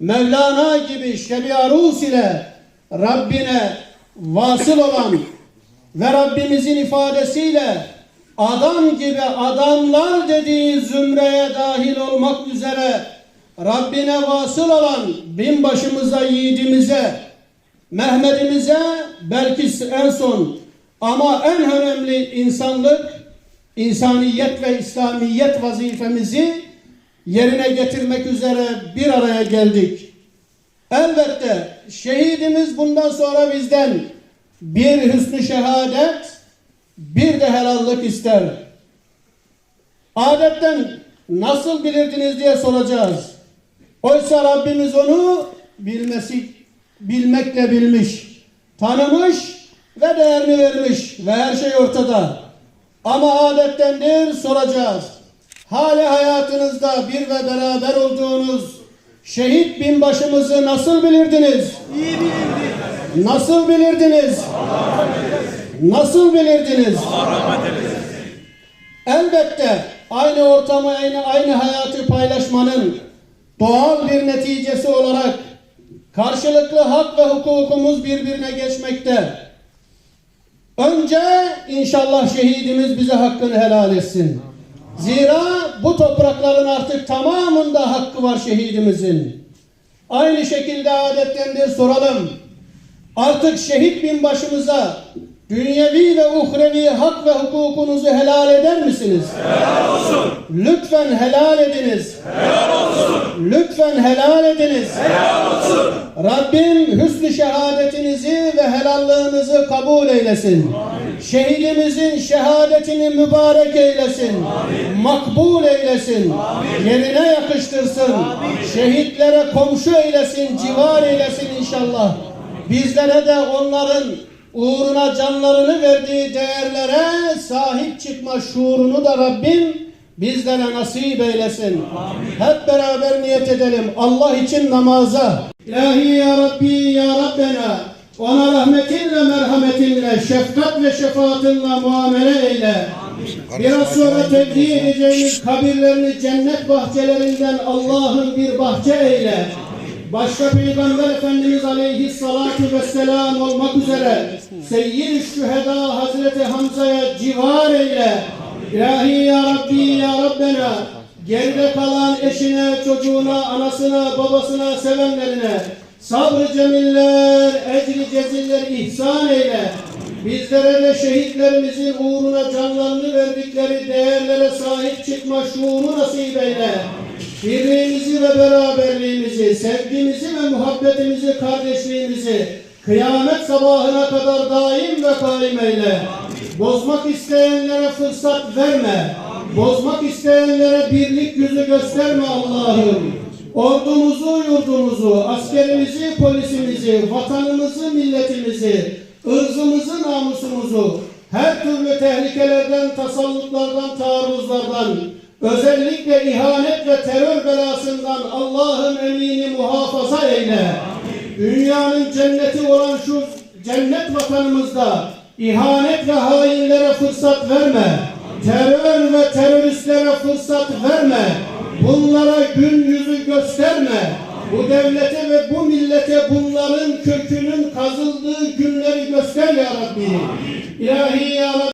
Mevlana gibi Şebi Arus ile Rabbine vasıl olan ve Rabbimizin ifadesiyle adam gibi adamlar dediği zümreye dahil olmak üzere Rabbine vasıl olan binbaşımıza, yiğidimize, Mehmet'imize belki en son ama en önemli insanlık, insaniyet ve İslamiyet vazifemizi yerine getirmek üzere bir araya geldik. Elbette şehidimiz bundan sonra bizden bir hüsnü şehadet, bir de helallik ister. Adetten nasıl bilirdiniz diye soracağız. Oysa Rabbimiz onu bilmesi, bilmekle bilmiş, tanımış ve değerini vermiş ve her şey ortada. Ama adettendir soracağız. Hali hayatınızda bir ve beraber olduğunuz şehit binbaşımızı nasıl bilirdiniz? İyi bilirdik. Nasıl bilirdiniz? Nasıl bilirdiniz? Elbette aynı ortamı, aynı, aynı hayatı paylaşmanın doğal bir neticesi olarak karşılıklı hak ve hukukumuz birbirine geçmekte. Önce inşallah şehidimiz bize hakkını helal etsin. Zira bu toprakların artık tamamında hakkı var şehidimizin. Aynı şekilde adettendir soralım. Artık şehit binbaşımıza dünyevi ve uhrevi hak ve hukukunuzu helal eder misiniz? Helal olsun. Lütfen helal ediniz. Helal olsun. Lütfen helal ediniz. Helal olsun. Rabbim hüsnü şehadetinizi ve helallığınızı kabul eylesin. Şehidimizin şehadetini mübarek eylesin. Makbul eylesin. Yerine yakıştırsın. Şehitlere komşu eylesin, civar eylesin inşallah. Bizlere de onların uğruna canlarını verdiği değerlere sahip çıkma şuurunu da Rabbim bizlere nasip eylesin. Hep beraber niyet edelim. Allah için namaza. İlahi ya Rabbi ya Rabbena ona rahmetinle merhametinle şefkat ve şefaatinle muamele eyle. Biraz sonra tevdi edeceğimiz kabirlerini cennet bahçelerinden Allah'ın bir bahçe eyle. Başka Peygamber Efendimiz Aleyhissalatu vesselam olmak üzere Seyyid-i Şüheda Hazreti Hamza'ya civar eyle. İlahi ya Rabbi ya Rabbena geride kalan eşine, çocuğuna, anasına, babasına, sevenlerine sabrı cemiller, ecri ceziller ihsan eyle. Bizlere de şehitlerimizin uğruna canlarını verdikleri değerlere sahip çıkma şuuru nasip eyle. Birliğimizi ve beraberliğimizi, sevgimizi ve muhabbetimizi, kardeşliğimizi kıyamet sabahına kadar daim ve kaim eyle. Bozmak isteyenlere fırsat verme. Bozmak isteyenlere birlik yüzü gösterme Allah'ım. Ordumuzu, yurdumuzu, askerimizi, polisimizi, vatanımızı, milletimizi, ırzımızı, namusumuzu her türlü tehlikelerden, tasallutlardan, taarruzlardan, özellikle ihanet ve terör belasından Allah'ın emini muhafaza eyle. Dünyanın cenneti olan şu cennet vatanımızda ihanet ve hainlere fırsat verme. Terör ve teröristlere fırsat verme. Bunlara gün yüzü gösterme. Bu devlete ve bu millete bunların kökünün kazıldığı günleri göster ya Rabbi. İlahi ya Rabbi.